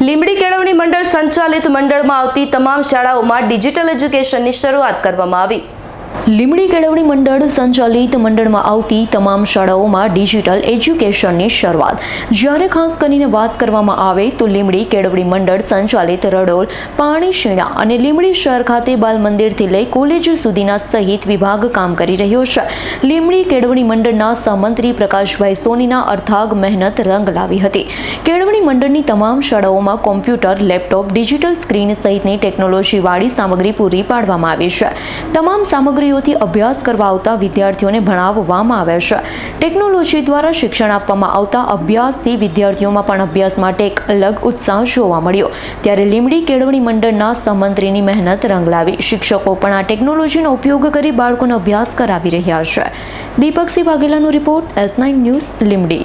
લીંબડી કેળવણી મંડળ સંચાલિત મંડળમાં આવતી તમામ શાળાઓમાં ડિજિટલ એજ્યુકેશનની શરૂઆત કરવામાં આવી. લીમડી કેળવણી મંડળ સંચાલિત મંડળમાં આવતી તમામ શાળાઓમાં ડિજિટલ એજ્યુકેશનની શરૂઆત. જ્યારે ખાસ કરીને વાત કરવામાં આવે તો લીમડી કેળવણી મંડળ સંચાલિત રડોલ, પાણી શીણા અને લીમડી શહેર ખાતે બાલ મંદિરથી લઈ કોલેજ સુધીના સહિત વિભાગ કામ કરી રહ્યો છે. લીમડી કેળવણી મંડળના સહમંત્રી પ્રકાશભાઈ સોનીના અર્થાગ મહેનત રંગ લાવી હતી. કેળવણી મંડળની તમામ શાળાઓમાં કોમ્પ્યુટર, લેપટોપ, ડિજિટલ સ્ક્રીન સહિતની ટેકનોલોજીવાળી સામગ્રી પૂરી પાડવામાં આવી છે. તમામ સામગ્રીઓથી અભ્યાસ કરવા આવતા વિદ્યાર્થીઓને ભણાવવામાં આવે છે. ટેકનોલોજી દ્વારા શિક્ષણ આપવામાં આવતા અભ્યાસથી વિદ્યાર્થીઓમાં પણ અભ્યાસ માટે એક અલગ ઉત્સાહ જોવા મળ્યો. ત્યારે લીમડી કેળવણી મંડળના સહમંત્રીની મહેનત રંગ લાવી શિક્ષકો પણ આ ટેકનોલોજીનો ઉપયોગ કરી બાળકોનો અભ્યાસ કરાવી રહ્યા છે. Deepaksinh વાઘેલાનો report S nine news Limbdi